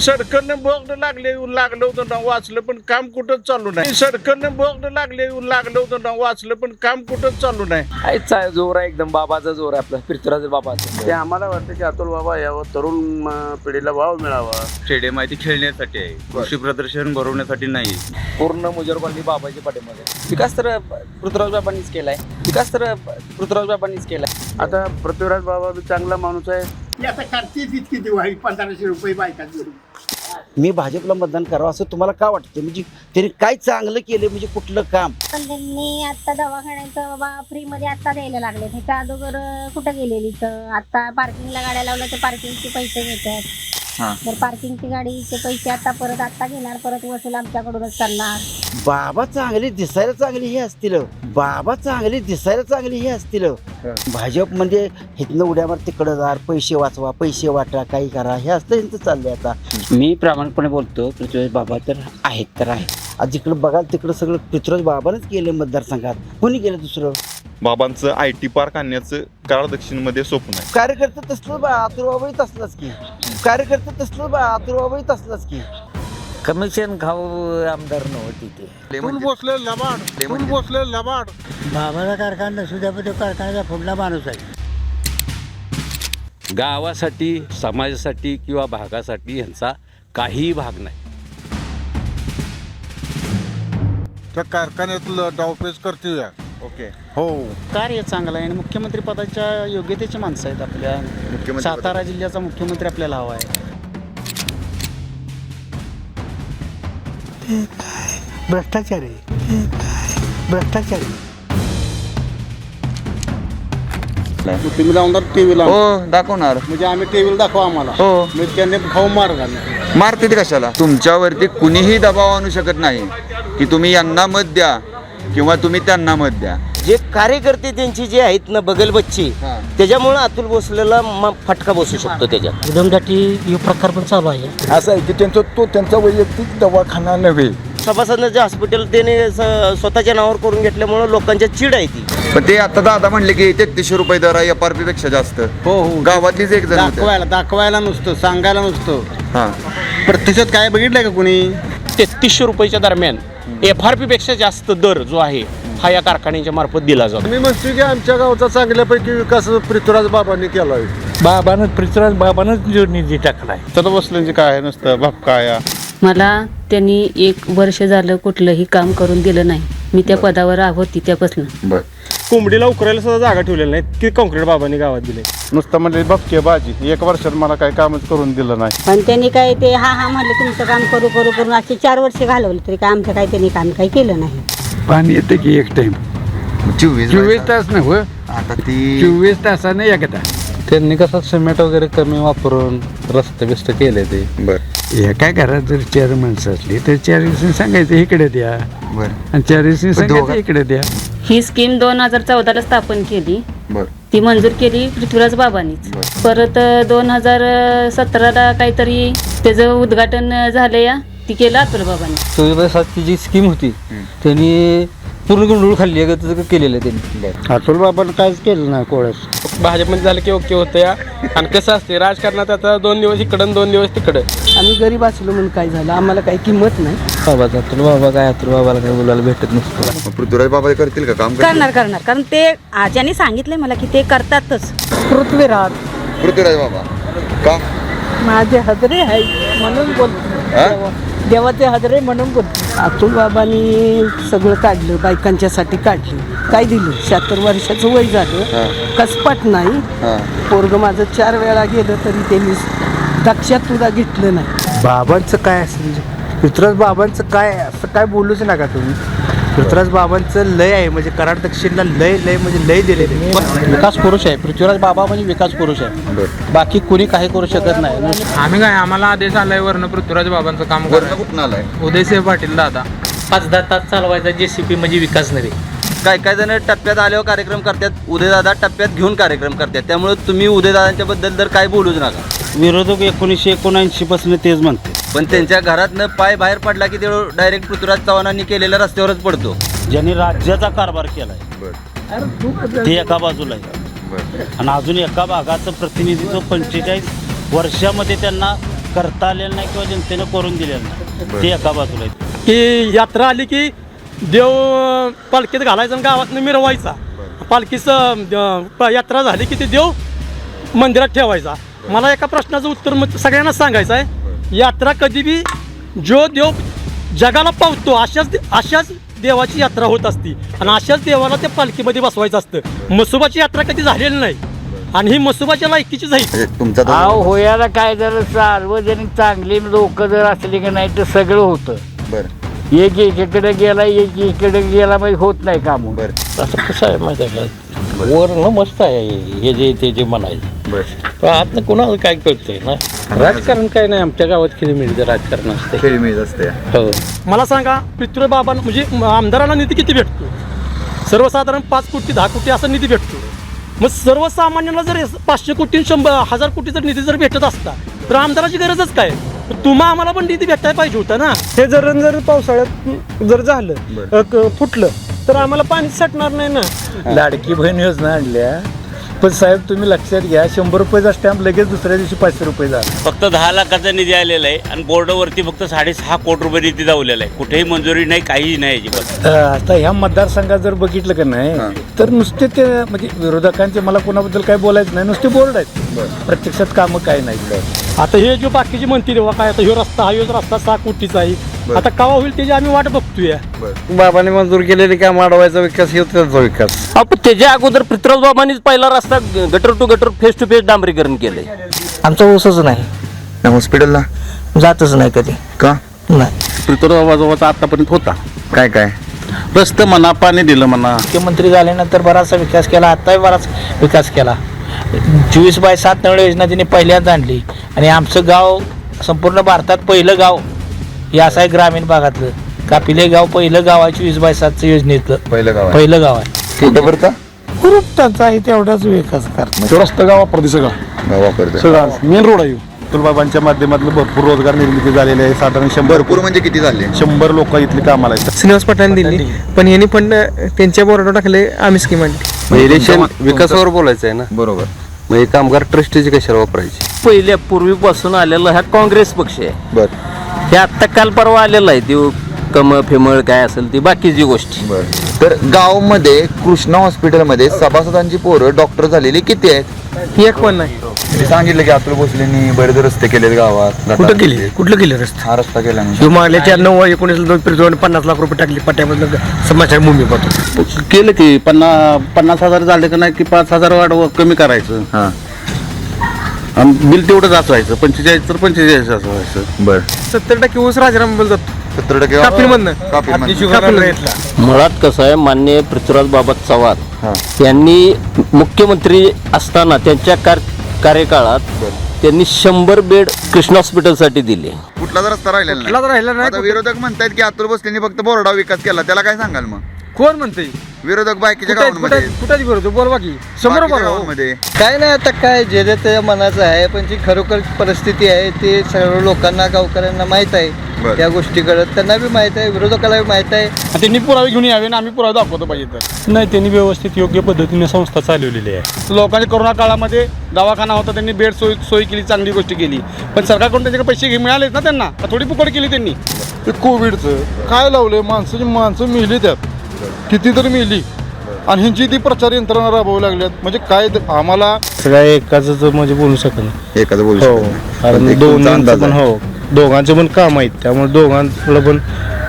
सडकनं बोगड लागले लागलं होतं ना वाचलं पण काम कुठंच चालू नाही. सडकनं बोगड लागले लागलं होतं ना वाचलं पण काम कुठंच चालू नाही. आयचा जोर आहे एकदम बाबाचा जोर आहे आपला पृथ्वीराज बाबाचा. ते आम्हाला वाटतं की अतुल बाबा यावं तरुण अं, पिढीला वाव मिळावा. स्टेडियम आहे ती खेळण्यासाठी आहे कृषी प्रदर्शन भरवण्यासाठी नाही. पूर्ण मुजर कॉलनी बाबाच्या पाठीमध्ये विकास तर पृथ्वीराज बाबांनीच केलाय. विकास तर पृथ्वीराज बाबांनीच केलाय. आता पृथ्वीराज बाबा बी चांगला माणूस आहे. ती आता करतेच इतकी दिवाळी पंधराशे रुपये बायका मी भाजपला मतदान करावं असं तुम्हाला का वाटतं म्हणजे त्यांनी काय चांगलं केलं? म्हणजे कुठलं काम? पण त्यांनी आता दवाखान्याचं बाबा फ्री मध्ये आता द्यायला लागले त्याच्या अगोदर कुठं गेलेली तर आता पार्किंगला गाड्या लावल्या तर पार्किंगचे पैसे घेतात तर पार्किंगची गाडीचे पैसे आता परत आता घेणार परत वसूल आमच्याकडूनच करणार बाबा चांगली दिसायला चांगली हे असतील. बाबा चांगली दिसायला चांगली हे असतील. भाजप म्हणजे इथनं उड्या मार तिकडं जा पैसे वाचवा पैसे वाटा काही करा. हे असतं यांचं चाललंय आता. मी प्रामाणिकपणे बोलतो पृथ्वीराज बाबा तर आहेत तर आहेत. आज जिकडं बघाल तिकडं सगळं पृथ्वीराज बाबानंच केलं मतदारसंघात. कोणी केलं दुसरं? बाबांचं आय टी पार्क आणण्याचं कराड दक्षिणमध्ये स्वप्न आहे. कार्यकर्ता तसलं बा आतुरबाबाही तसलाच की. कार्यकर्ता तसलं बा आतुरबाबाही तसलाच की. कमिशन खाऊ आमदार नव्हती ते. बसले लबाड. फुल बसले लबाड. बाबाचा कारखाना तो कारखान्याचा पुढला माणूस आहे. गावासाठी समाजासाठी किंवा भागासाठी यांचा काहीही भाग नाही. त्या कारखान्यात डावपेच करते ओके. हो. कार्य चांगलं आहे आणि मुख्यमंत्री पदाच्या योग्यतेची माणसं आहेत आपल्या. मुख्यमंत्री सातारा जिल्ह्याचा मुख्यमंत्री आपल्याला हवा आहे. भ्रष्टाचारी. भ्रष्टाचारी. तुम्ही लावणार हो दाखवणार. म्हणजे आम्ही टीव्हीला दाखवा आम्हाला. हो. म्हणजे त्यांनी खाऊ मार घालणार मारते ते कशाला? तुमच्यावरती कुणीही दबाव आणू शकत नाही. की तुम्ही यांना मत द्या. किंवा तुम्ही त्यांना मत द्या. जे कार्यकर्ते त्यांची जे आहेत ना बगल बच्चे त्याच्यामुळे अतुल भोसलेला म- फटका बसू शकतो त्याच्यात. उदमसाठी हे प्रकार पण चालू आहे. असं आहे की त्यांचा तो त्यांचा वैयक्तिक दवाखाना नव्हे. सभासदांचे हॉस्पिटल त्याने स- स्वतःच्या नावावर करून घेतल्यामुळे लोकांच्या चिड आहे ती. पण ते आता दादा म्हणले की तेहतीसशे रुपये दर आहे एफ आर पी पेक्षा जास्त. हो हो. गावातलीच एक जण होते. दाखवायला दाखवायला नुसतं सांगायला नुसतं. हा. प्रत्यक्षात काय बघितलंय का कुणी? तेहतीसशे रुपयाच्या दरम्यान एफ आर पी पेक्षा जास्त दर जो आहे हा या कारखान्याच्या मार्फत दिला जातो. मी म्हणतो की आमच्या गावचा चांगल्यापैकी विकास पृथ्वीराज बाबांनी केला आहे. बाबानं पृथ्वीराज बाबानंच जो निधी टाकलाय. तर बसल्यांचे काय नसतं? भपकाया मला त्यांनी एक वर्ष झालं कुठलंही काम करून दिलं नाही. मी त्या पदावर होती त्यापासून बर. कोंबडीला उकरायला सुद्धा जागा ठेवलेली नाही ती कॉन्क्रीट बाबांनी गावात दिले. नुसतं म्हणजे भपके बाजी एक वर्षात मला काही कामच करून दिलं नाही. पण त्यांनी काय ते हा हा म्हणलं तुमचं काम करू करू करून असे चार वर्ष घालवले तरी काय आमचं काय त्यांनी काम काही केलं नाही. पाणी येते की एक टाइम चोवीस चोवीस तास नव्ह आता ती चोवीस तासाने एकदा. त्यांनी कसं सिमेंट वगैरे कमी वापरून रस्ते बिस्त केले ते. बर. एका घरात जर चार माणसं असली तर चार दिवसांनी सांगायचं इकडे द्या. बर. आणि चार दिवसांनी सांगायचं दोघं- इकडे द्या. ही स्कीम दोन हजार चौदाला स्थापन केली. बर. ती मंजूर केली पृथ्वीराज बाबांनीच. परत दोन हजार सतराला काहीतरी त्याचं उद्घाटन झालं या. ती केलं अतुल बाबांनी. चोवीस सातची जी स्कीम होती त्यांनी पूर्ण गुंडूळ खाल्ली आहे तसं केलेलं आहे त्यांनी. अतुल बाबांना काहीच केलं नाही कोळ्यास भाजपमध्ये झालं की ओके होतं या. आणि कसं असते राजकारणात आता दोन दिवस इकडं आणि दोन दिवस तिकडं. आम्ही गरीब असलो म्हणून काय झालं? आम्हाला काही किंमत नाही. बाबाचा अतुल बाबा काय अतुल बाबाला काय बोलायला भेटत नसतं. मग पृथ्वीराज बाबा हे करतील का काम करतील? करणार करणार. कारण ते आ, ज्यांनी सांगितलंय मला की ते करतातच. पृथ्वीराज. पृथ्वीराज बाबा. का? माझे हजरे आहे म्हणून बोलतो. हा? देवाचे हजरे म्हणून बाबांनी सगळं काढलं बायकांच्यासाठी काढलं. काय दिलं? शहात्तर वर्षाचं वय झालं. कसपट नाही. पोरग माझं चार वेळा गेलं तरी त्यांनी लक्षात तुला घेतलं नाही. बाबांचं काय असेल? पृथ्वीराज बाबांचं काय? असं काय बोलूच नका तुम्ही. पृथ्वीराज बाबांचं लय आहे म्हणजे कराड दक्षिणला लय लय म्हणजे लय दिलेले विकास पुरुष आहे. पृथ्वीराज बाबा म्हणजे विकास पुरुष आहे. बाकी कुणी काही करू शकत नाही. आम्ही काय आम्हाला आदेश आलाय वरनं पृथ्वीराज बाबांचं काम वरनं कुठून आलाय? उदयसिंह पाटील दादा. पाच दहा तास चालवायचा जे सी पी म्हणजे विकास नव्हे. काय काय जण टप्प्यात आल्यावर कार्यक्रम करतात. उदयदादा टप्प्यात घेऊन कार्यक्रम करतात. त्यामुळे तुम्ही उदयदादांच्या बद्दल तर काय बोलूच नका. विरोधक एकोणीसशे एकोणऐंशी पासून तेच म्हणते. पण त्यांच्या घरातनं पाय बाहेर पडला की ते डायरेक्ट पृथ्वीराज चव्हाणांनी केलेल्या रस्त्यावरच पडतो. ज्यांनी राज्याचा कारभार केलाय. ते एका बाजूला आहे. आणि अजून एका भागाचं प्रतिनिधित्व पंचेचाळीस वर्षामध्ये त्यांना करता आलेलं नाही किंवा जनतेनं करून दिलेलं नाही. ते एका बाजूला आहे. की यात्रा आली की देव पालखीत घालायचा आणि गावातनं मिरवायचा. पालखीचं अं, प- यात्रा झाली की ते देव मंदिरात ठेवायचा. मला एका प्रश्नाचं उत्तर मग सगळ्यांना सांगायचं आहे. यात्रा कधी बी जो देव जगाला पावतो अशाच अशाच देवाची यात्रा होत असती. आणि अशाच देवाला त्या पालखीमध्ये बसवायचं असतं. मसुबाची यात्रा कधी झालेली नाही. आणि ही मसुबाच्या लायकीचीच आहे. म्हणजे तुमचा अहो होयाला काय जर सार्वजनिक चांगली लोक जर असली की नाही तर सगळं होतं. बरं. एक एकीकडे गेला एक एकीकडे गेला म्हणजे होत नाही काम. बरं. असं कसं आहे माहिती आहे का? वरनं मस्त आहे हे जे ते जे म्हणायचं. बरं. पण आतनं कोणाला काय कळतंय ना? राजकारण काय नाही आमच्या गावात किती मिळतं राजकारण असते खेळी मिळत असते हो. मला सांगा पृथ्वी बाबा म्हणजे आमदाराला निधी किती भेटतो? सर्वसाधारण पाच कोटी दहा कोटी असा निधी भेटतो. मग सर्वसामान्यांना जर हे पाचशे कोटी शंभर हजार कोटी जर निधी जर भेटत असता तर आमदाराची गरजच काय? तुम्हा आम्हाला पण निधी भेटायला पाहिजे होता ना. हे जर जर पावसाळ्यात जर झालं फुटलं तर आम्हाला पाणी साठणार नाही ना. लाडकी बहीण योजना आणल्या. पण साहेब तुम्ही लक्षात घ्या शंभर रुपयाचा स्टॅम्प लगेच दुसऱ्या दिवशी पाचशे रुपये झाला. फक्त दहा लाखाचा निधी आलेला आहे आणि बोर्डावरती फक्त साडेसहा कोटी रुपये निधी दावलेला आहे. कुठेही मंजुरी नाही काहीही नाही अजिबात. आता ह्या मतदारसंघात जर बघितलं का नाही तर नुसते ते म्हणजे विरोधकांचे मला कोणाबद्दल काय बोलायचं नाही नुसते बोर्ड आहेत. प्रत्यक्षात कामं काय नाही आता हे जो बाकीची म्हणते तेव्हा काय आता ह्यो रस्ता हा रस्ता सहा कोटीचा आहे. आता कवा होईल त्याची आम्ही वाट बघतोय. बाबाने मंजूर केलेली काम अडवायचा विकास हे त्याचा विकास. आपण त्याच्या अगोदर पृथ्वीराज बाबांनीच पहिला रस्ता gutter to gutter face to face डांबरीकरण केलंय. आमचा ऊसच नाही. हॉस्पिटलला जातच नाही कधी. का? नाही. पृथ्वीराजाचा आतापर्यंत होता. काय काय? रस्ते म्हणा पाणी दिलं म्हणा. मुख्यमंत्री झाल्यानंतर बराचसा विकास केला आताही बराच विकास केला. चोवीस बाय सात नळ योजना त्यांनी पहिल्यांदा आणली. आणि आमचं गाव संपूर्ण भारतात पहिलं गाव हे असं आहे ग्रामीण भागातलं. कापिले गाव पहिलं गाव आहे चोवीस बाय सातचं योजनेतलं. पहिलं गाव आहे. पहिलं गाव आहे. कुठं बरं का? खूप त्यांचा आहे तेवढाच विकास करतो रस्ता गाव वापरते सगळं. गाव सगळं मेन रोड आहे तुलबाबांच्या माध्यमातून भरपूर रोजगार निर्मिती झालेली आहे. साधारण शंभर भरपूर म्हणजे किती झाले? शंभर लोक इथली कामाला आहेत. श्रीनिवास पठाण दिली. पण यांनी फंड त्यांच्या बोर्डावर टाकले आम्ही स्कीम आणली. इलेक्शन विकासावर बोलायचं आहे ना? बरोबर. मग हे कामगार ट्रस्टीची कशाला वापरायची? पहिल्या पूर्वीपासून आलेला हा काँग्रेस पक्ष आहे. बर. हे आत्ता काल परवा आलेला आहे ते कम फेमळ काय असेल ती बाकीची गोष्टी. बर. तर गावमध्ये कृष्णा हॉस्पिटलमध्ये सभासदांची पोरं डॉक्टर झालेली किती आहेत? एक पण नाही. ते सांगितलं की अतुल भोसलेंनी बरेच रस्ते केलेत गावात. कुठं केली? कुठलं केलं रस्ते? हा रस्ता केला म्हणजे. मागल्या चार नऊ एकोणीसला दोन पन्नास लाख रुपये टाकले पट्ट्यामधलं समाचार भूमी पाहतो. केलं की पन्नास पन्नास हजार झाले का नाही की पाच हजार वाढव कमी करायचं. हा. आणि बिल तेवढंच असायचं पंचेचाळीस तर पंचेचाळीस असायचं बर. सत्तर टक्के ऊस राजाराम बोल जातो. सत्तर टक्के कापीमधनं. कापीमधनं. मुळात कसं आहे मान्य पृथ्वीराज बाबा हा. चव्हाण यांनी मुख्यमंत्री असताना त्यांच्या कार कार्यकाळात त्यांनी शंभर बेड कृष्ण हॉस्पिटलसाठी दिले. कुठलाच रस्ता राहिलेला नाही. कुठलाच राहिला नाही आता विरोधक म्हणतायत की अतुल भोसलेंनी फक्त बोर्डा विकास केला त्याला काय सांगाल मग? कोण म्हणते? विरोधक बाकीच्या कुठे गावांमध्ये. कुठे बरोबर बोलवा की. शंभर बाकीच्या गावांमध्ये. काय नाही आता काय जे जे त्या मनाचं आहे पण जी खरोखर परिस्थिती आहे ते सर्व लोकांना गावकऱ्यांना माहीत आहे. त्या गोष्टी करत त्यांना बी माहीत आहे विरोधकाला बी माहीत आहे. त्यांनी पुरावे घेऊन यावे आणि आम्ही पुरावे दाखवतो पाहिजे तर. नाही त्यांनी व्यवस्थित योग्य पद्धतीने संस्था चालवलेली आहे. लोकांनी कोरोना काळामध्ये दवाखाना होता त्यांनी बेड सोय सोय केली चांगली गोष्ट केली. पण सरकारकडून त्यांच्याकडे पैसे घे मिळालेत ना त्यांना? थोडी फुकट केली त्यांनी. ते कोविडचं काय लावलंय? माणसाची माणसं मिली त्यात कितीतरी मिली. आणि ह्यांची ती प्रचार यंत्रणा राबवू लागल्यात. म्हणजे काय ते आम्हाला सगळ्या एकाच म्हणजे बोलू शकत नाही. एखादं बोलू हो. शकत नाही. कारण प्रत्येक तुमचा दोन्हींचं अंदाज पण आहे. हो. दोघांचे पण काम आहेत. त्यामुळे दोघांकडे पण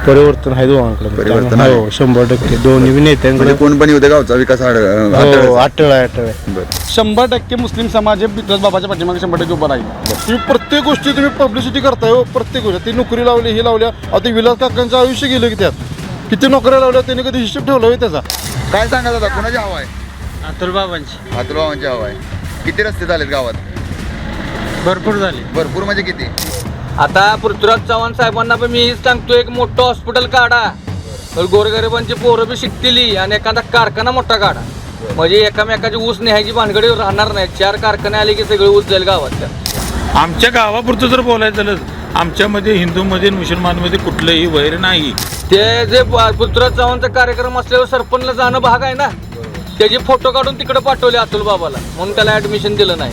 परिवर्तन आहे दोघांकडे पण. परिवर्तन त्यामुळे आहे. हो शंभर टक्के. दोन्ही बी नेत्यांकडे म्हणजे कोण पण येऊ दे गावचा विकास आड- हो आढळायचा. अटळ आहे अटळ आहे. बरं. शंभर टक्के मुस्लिम समाज हे बिट्रस बाबाच्या पाठीमागे शंभर टक्के उभा राहील. तुम्ही प्रत्येक गोष्टी तुम्ही पब्लिसिटी करताय हो प्रत्येक गोष्ट. ती नोकरी लावली हे लावल्या आता विलास काकांचं आयुष्य गेलं की त्यात? किती नोकऱ्या लावल्या त्यांनी कधी हिशोब ठेवला होय त्याचा? काय सांगा दादा कोणाची हवा आहे? अतुल बाबांची अतुल भावांची हवा आहे. किती रस्ते झालेत गावात? भरपूर झाली. भरपूर म्हणजे किती? आता पृथ्वीराज चव्हाण साहेबांना पण मी हेच सांगतो एक मोठं हॉस्पिटल काढा. तर गोरगरिबांची पोरं बी शिकतील आणि एखादा कारखाना मोठा काढा. म्हणजे एकामेकाची ऊस न्यायची भानगडी राहणार नाही. चार कारखाने आले की सगळे ऊस जाईल गावात आमच्या गावापुरतं जर बोलायचं झालं आमच्यामध्ये हिंदूमध्ये मुसलमानमध्ये कुठलंही वैर नाही. ते जे प- पृथ्वीराज चव्हाणचा कार्यक्रम असल्यावर सरपंचला जाणं भाग आहे ना? त्याचे फोटो काढून तिकडे पाठवले अतुल बाबाला. म्हणून त्याला ऍडमिशन दिलं नाही.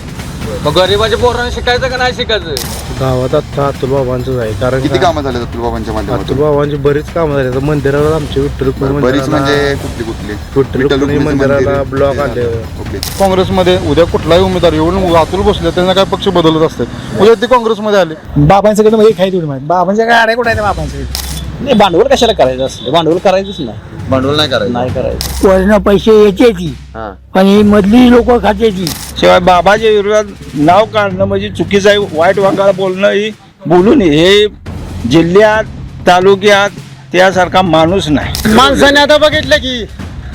मग गरीबाच्या पोरांना शिकायचं का नाही शिकायचं? गावात आता अतुल बाबांचंच आहे. कारण किती कामं झाले अतुल बाबांच्या अतुल माध्यमातून बाबांची बरीच कामं झाली. आता मंदिराला आमच्या विठ्ठल बरीच म्हणजे कुठली कुठली? विठ्ठल रुक्मिणी मंदिराला मंदिर. ब्लॉक आले. ओके. काँग्रेसमध्ये उद्या कुठलाही उमेदवार येऊन अतुल बसले त्यांना काय पक्ष बदलत असतात उद्या ते काँग्रेसमध्ये आले. बाबांच्याकडे म्हणजे काही तेवढी माहिती बाबांच्या गाड्या कुठे बाबांच्याकडे नाही भांडवल कशाला करायचं असलं? भांडवल करायचंच नाही. भांडवल नाही करायचं. नाही करायचं. वर्ण पैसे यायची हा. पण ही मधली लोक खात्याची शिवाय बाबाच्या विरोधात नाव काढणं म्हणजे चुकीचं आहे. वाईट वागायला बोलणं ही बोलू नये हे जिल्ह्यात तालुक्यात त्यासारखा माणूस नाही. माणसाने आता बघितलं की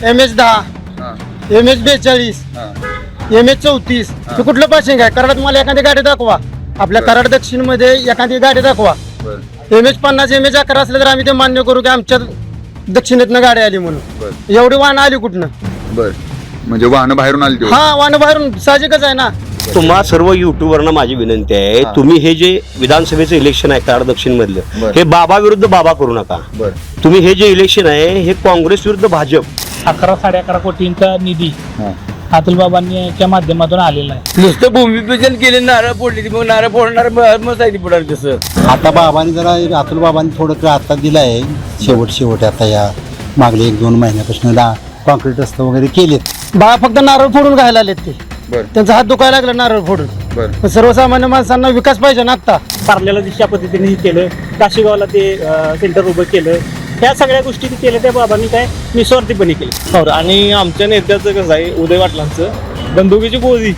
एम एच दहा हा. एम एच बेचाळीस हा. एम एच चौतीस हे. कुठलं पासिंग आहे? कराडात मला एखादी गाडी दाखवा. आपल्या कराड दक्षिणमध्ये एखादी गाडी दाखवा. बर. एम एच पन्नास एम एच अकरा असलं तर आम्ही ते मान्य करू की आमच्या दक्षिणेतनं गाडी आली म्हणून. बर. एवढी वाहनं आली कुठनं? बर. म्हणजे वाहनं बाहेरून आली. हा वाहनं बाहेरून. साहजिकच आहे ना. तुम्हा सर्व युट्यूबरना माझी विनंती आहे हा. तुम्ही हे जे विधानसभेचं इलेक्शन आहे कराड दक्षिण मधलं बरं. हे बाबा विरुद्ध बाबा करू नका. बर. तुम्ही हे जे इलेक्शन आहे हे काँग्रेस विरुद्ध भाजप. अकरा साडे अकरा कोटींचा निधी. हा. अतुल बाबांच्या माध्यमातून आलेला आहे नुसतं भूमिपूजन केले नारळ फोडली मग नारळ फोडणार मग साईड पुढार कसं आता बाबांनी जरा अतुल बाबांनी थोडं आता दिलं आहे शेवट शेवट आता या मागले एक दोन महिन्यापासून दा कॉन्क्रीट रस्ते वगैरे केलेत. बा फक्त नारळ फोडून घायला आलेत ते. बर. त्यांचा हात दुखायला लागला नारळ फोडून. बर. पण सर्वसामान्य माणसांना विकास पाहिजे ना आता पार्ल्याला ज्या पद्धतीने हे केलं. काशीगावला ते सेंटर उभं केलं. ह्या सगळ्या गोष्टी ते केल्या त्या बाबांनी काय निस्वार्थीपणे केलं हो, आणि आमच्या नेत्याचं कसं आहे उदय पाटलांचं बंदुकीची गोळी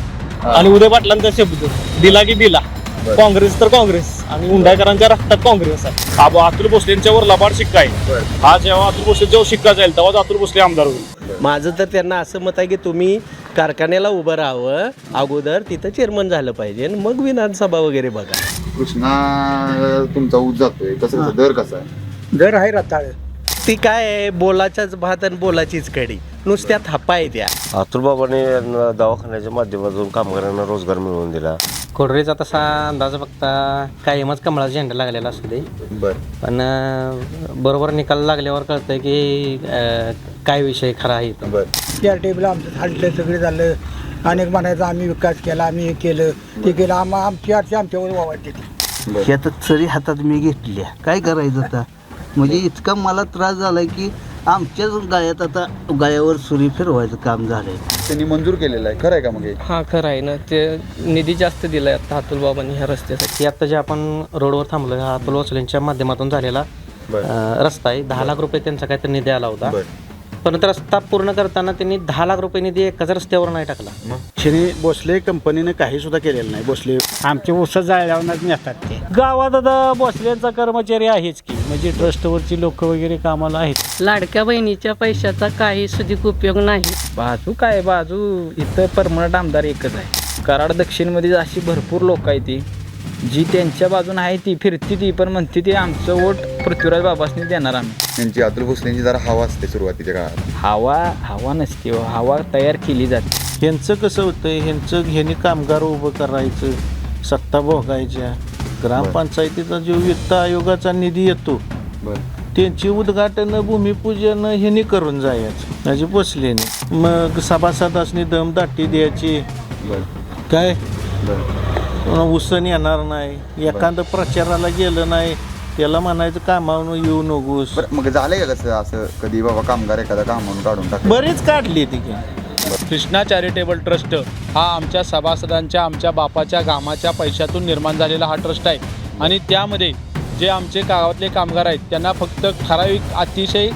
आणि उदय पाटलांचा शब्द दिला की दिला. काँग्रेस तर काँग्रेस आणि उंडायकरांच्या रक्तात काँग्रेस आहे. अतुल भोसलेंच्यावर लबाड शिक्का आहे. हा जेव्हा अतुल भोसलेंच्यावर शिक्का जाईल तेव्हाच अतुल भोसले आमदार होईल. माझं तर त्यांना असं मत आहे की तुम्ही कारखान्याला उभं राहावं अगोदर तिथं चेअरमन झालं पाहिजे आणि मग विधानसभा वगैरे बघा. कृष्णा तुमचा ऊस जातोय कसं कसं दर कसा आहे? दर आहे रताळ. ती काय आहे? बोलाचाच भात आणि बोलाचीच कडी नुसत्या थापा आहे त्या. अतुल बाबाने दवाखान्याच्या माध्यमातून कामगारांना रोजगार मिळवून दिला. कोडरेचा तसा अंदाज बघता कायमच कमळाचा झेंडा लागलेला असू दे. बर. पण अं, बरोबर निकाल लागल्यावर कळतंय की अं, काय विषय खरा आहे इथं. बर. त्या टेबला आमचं हल्लं सगळं झालं. अनेक म्हणायचं आम्ही विकास केला आम्ही हे केलं. ते केलं. आम आमची आरती आमच्यावर वावरते ती. हे आता चरी हातात मी घेतल्या. काय करायचं आता? म्हणजे इतका मला त्रास झालाय की आमच्याच गायात आता गायावर सुरी फिरवायचं काम झालंय. त्यांनी मंजूर केलेलं आहे. खरं आहे का मग हे? हा खरं आहे ना. ते निधी जास्त दिलाय आता अतुल बाबांनी ह्या रस्त्यासाठी. आता जे आपण रोडवर थांबलो हा अतुल वसुलेंच्या माध्यमातून झालेला बर. अं, रस्ता आहे. दहा लाख रुपये त्यांचा काहीतरी निधी आला होता. बर. परंतु रस्ता पूर्ण करताना त्यांनी दहा लाख रुपये निधी एकाच रस्त्यावर नाही टाकला. श्री भोसले कंपनीने काही सुद्धा केलेलं नाही. भोसले आमचे ऊस जाळल्यावर नेतात ते. गावात आता भोसलेंचा कर्मचारी आहेच की. म्हणजे ट्रस्टवरची लोक वगैरे कामाला आहेत. लाडक्या बहिणीच्या पैशाचा काही सुधीक उपयोग नाही. बाजू काय? बाजू इथं परमनंट आमदार एकच आहे. कराड दक्षिणमध्ये अशी भरपूर लोक आहेत ती. जी त्यांच्या बाजून आहे ती फिरती ती पण म्हणते ती आमचं वोट पृथ्वीराज बाबासनी देणार आम्ही. त्यांची अतुल भोसलेंची जरा हवा असते सुरुवातीच्या काळात. हवा हवा नसते हो. हवा तयार केली जाते. ह्यांचं कसं होतं ह्यांचं ह्यांनी कामगार उभं करायचं सत्ता भोगायच्या. ग्रामपंचायतीचा जो वित्त आयोगाचा निधी येतो बर. त्यांची उद्घाटन भूमिपूजन ह्यांनी करून जायचं म्हणजे बसलेने मग सभासदासनी दमदाटी द्यायची. बर. काय? बर. उसण येणार नाही. एखादं प्रचाराला गेलं नाही. त्याला म्हणायचं कामावून येऊ नकोस. बरं मग झालंय का कसं? असं कधी बाबा कामगार एखादा कामावून काढून टाक बरीच काढली ती. की कृष्णा चॅरिटेबल ट्रस्ट हा आमच्या सभासदांच्या आमच्या बापाच्या गामाच्या पैशातून निर्माण झालेला हा ट्रस्ट आहे. आणि त्यामध्ये जे आमचे गावातले कामगार आहेत त्यांना फक्त ठराविक अतिशय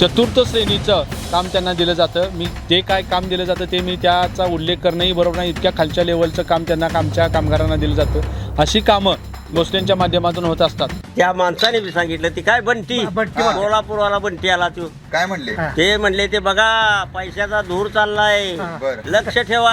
चतुर्थ श्रेणीचं काम त्यांना दिलं जातं. मी जे काय काम दिलं जातं ते मी त्याचा उल्लेख करणंही बरोबर नाही. इतक्या खालच्या लेवलचं काम त्यांना आमच्या कामगारांना दिलं जातं. अशी कामं भोसलेंच्या माध्यमातून होत असतात. त्या माणसाने बी सांगितलं ती काय बंटी? कोल्हापूरवाला बंटी आला तू. काय म्हणले? ते म्हणले ते बघा पैशाचा धूर चाललाय. लक्ष ठेवा.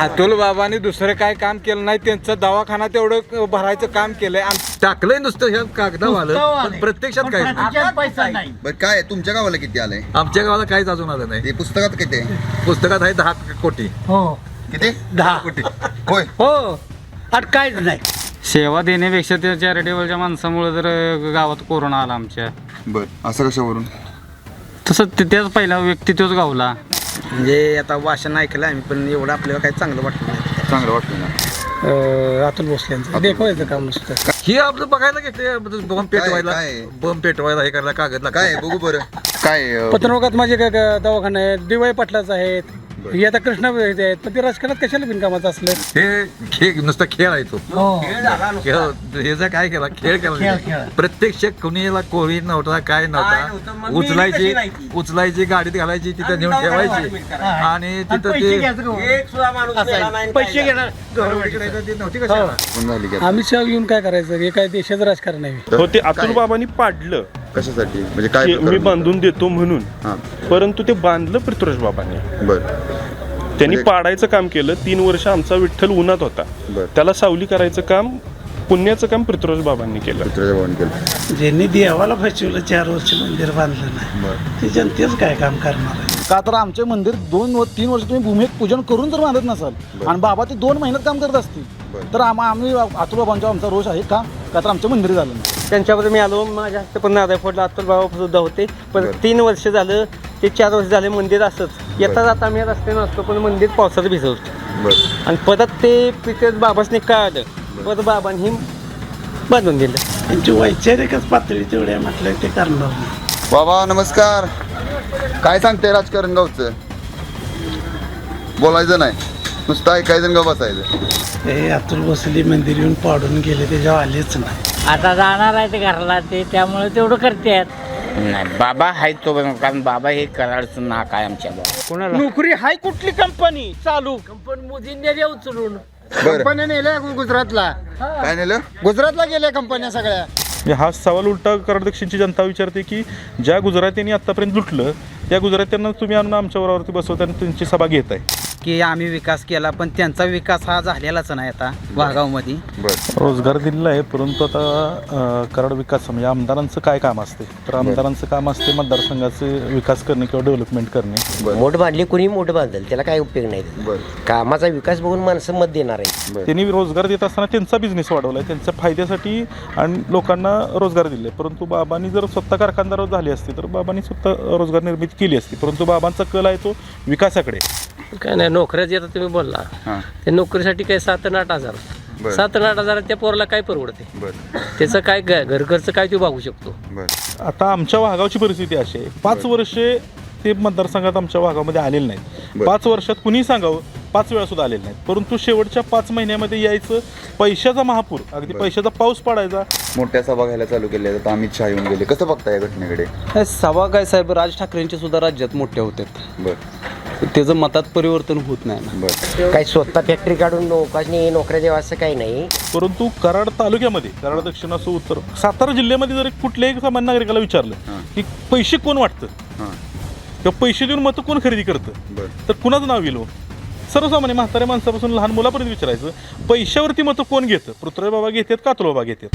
अतुल बाबांनी दुसरं काय काम केलं नाही त्यांचं दवाखाना तेवढं भरायचं काम केलंय. टाकलंय नुसतं ह्या कागदावालं पण प्रत्यक्षात काय? बर काय तुमच्या गावाला किती आलंय? आमच्या गावाला काहीच अजून आलं नाही. ते पुस्तकात किती आहे? पुस्तकात आहे दहा कोटी. किती? दहा. कोटी. होय. हो. आणि काहीच नाही. सेवा देण्यापेक्षा त्या चॅरिटेबलच्या माणसामुळे जर गावात कोरोना आला आमच्या. बर असं कशावरून? तसं ते- त्याच पहिला व्यक्ती तोच गावला. म्हणजे आता वाचन ऐकलं आम्ही पण एवढं आपल्याला काही चांगलं वाटलं नाही. चांगलं वाटतं ना अतुल भोसलेंचं देखवायचं काम नुसतं? हे आपलं बघायला घेतले बॉम्ब पेटवायला. काय? बॉम्ब पेटवायला हे करायला कागद लागतं. काय बघू बरं. काय पत्रकात माझे काय काय दवाखाने आहेत डी वाय पाटलाच आहेत. हे आता कृष्णा आहेत पण ते राजकारणात कशाला बिनकामाचं असलं? हे खेळ नुसता खेळ आहे तो. खेळ ह्याचा काय केला? खेळ केला. प्रत्यक्ष कुणीला कोविड नव्हता काय नव्हता उचलायची उचलायची गाडीत घालायची तिथे नेऊन ठेवायची. आणि तिथं ते पैसे घेणार. कोण झाली की आता? आम्ही शाह घेऊन काय करायचं? हे काय देशाचं राजकारण आहे. हो ते अतुल बाबांनी पाडलं. कशासाठी? म्हणजे काय मी प्रकरण? बांधून देतो म्हणून. हा. परंतु ते बांधलं पृथ्वीराज बाबांनी. बर. त्यांनी म्हणजे- पाडायचं काम केलं. तीन वर्ष आमचा विठ्ठल उन्हात होता. बर. त्याला सावली करायचं काम पुण्याचं काम पृथ्वीराज बाबांनी केलं. भवन केलं. ज्यांनी देवाला फसवलं चार वर्ष मंदिर बांधलं नाही. बर. ते जनतेच काय काम करणार आहे? का तर आमचे मंदिर दोन व तीन वर्ष तुम्ही भूमिक पूजन करून जर बांधत नसाल. आणि बाबा ते दोन महिन्यात काम करत असतील. बरं. तर आम आम्ही अतुल बाबांचा आमचा रोष आहे का? का तर आमचं मंदिर झालं नाही त्यांच्याबद्दल मी आलो. माझ्या हस्ते पण नारळ फोडला. अतुल बाबा सुद्धा होते. पण बरं. तीन वर्ष झालं ते चार वर्ष झाले मंदिर असंच. येता जाता आम्ही रस्ते नसतो पण मंदिर पावसात भिजवतो. बर. आणि परत ते पिकत बाबासने कळालं परत बाबांनी बांधून दिलं. त्यांची वैचारिकच पातळी तेवढ्या म्हटलं ते करणार नाही. बाबा नमस्कार. काय सांगते राजकारण गावचं? बोलायचं नाही. नुसतं ऐकायचं ग बसायचं. हे अतुल बसली मंदिर येऊन पाडून गेले त्याच्यावर आलेच नाही. आता जाणार आहे ते घरला ते त्यामुळे तेवढं करतात. नाही बाबा आहे तो कारण बाबा हे कराडचं नाक आहे आमच्या कोणाला? नोकरी हाय कुठली कंपनी? चालू. कंपनी मोदींनी उचलून. कंपन्या नेल्या गुजरातला? काय नेलं? गुजरातला गेल्या कंपन्या सगळ्या. हा सवाल उलटा कराडदक्षिणची जनता विचारते की ज्या गुजरात्यांनी आतापर्यंत लुटलं त्या गुजरात्यांना तुम्ही आणून आमच्या वरावरती बसवता आणि त्यांची सभा घेताय. की आम्ही विकास केला पण त्यांचा विकास हा झालेलाच नाही आता वाघावमध्ये. बर. रोजगार दिलेला आहे परंतु आता अं, कराड विकास म्हणजे आमदारांचं काय काम असते? तर आमदारांचं काम असते मतदारसंघाचे विकास करणे किंवा डेव्हलपमेंट करणे. मोठ बांधली कुणी मोठ बांधल? त्याला काय उपयोग नाही. बर. कामाचा विकास बघून माणसं मत देणार आहे त्यांनी रोजगार देत असताना त्यांचा बिझनेस वाढवला आहे त्यांच्या फायद्यासाठी आणि लोकांना रोजगार दिले परंतु बाबांनी जर स्वतः कारखानदार झाली असती तर बाबांनी स्वतः रोजगार निर्मिती केली असती. परंतु बाबांचा कल आहे तो विकासाकडे. काय नाही नोकऱ्याची आता तुम्ही बोलला हां. त्या नोकरीसाठी काय सात आणि आठ हजार. बरं. सात आणि आठ हजार त्या पोराला काय परवडते? बर. त्याचं काय ग- घर खर्च काय तो भागू शकतो? बर. आता आमच्या वाघावची परिस्थिती अशी आहे. पाच वर्षे ते मतदारसंघात आमच्या वाघामध्ये आलेले नाहीत. बरं. पाच वर्षात कुणीही सांगावं? पाच वेळा सुद्धा आलेले नाहीत. परंतु शेवटच्या पाच महिन्यामध्ये यायचं पैशाचा महापूर अगदी बरं. पैशाचा पाऊस पडायचा. मोठ्या सभा घ्यायला चालू केल्या आता अमित शहा येऊन गेले. कसं बघता या घटनेकडे? सभा काय साहेब राज ठाकरेंचे सुद्धा राज्यात मोठे होते बर. त्याचं मतात परिवर्तन होत नाही ना. बर. काही स्वतः फॅक्टरी काढून लोकांनी नोकऱ्या द्यावा असं काही नाही. परंतु कराड तालुक्यामध्ये कराड दक्षिण असो उत्तर सातारा जिल्ह्यामध्ये जर कुठल्याही सामान्य नागरिकाला विचारलं. की पैसे कोण वाटतं? हां. किंवा पैसे देऊन मतं कोण खरेदी करतं? बर. तर कुणाचं नाव येईल हो? सर्वसामान्य म्हाताऱ्या माणसापासून लहान मुलापर्यंत विचारायचं पैशावरती मतं कोण घेतं? पृथ्वी बाबा घेतात का बाबा घेतात?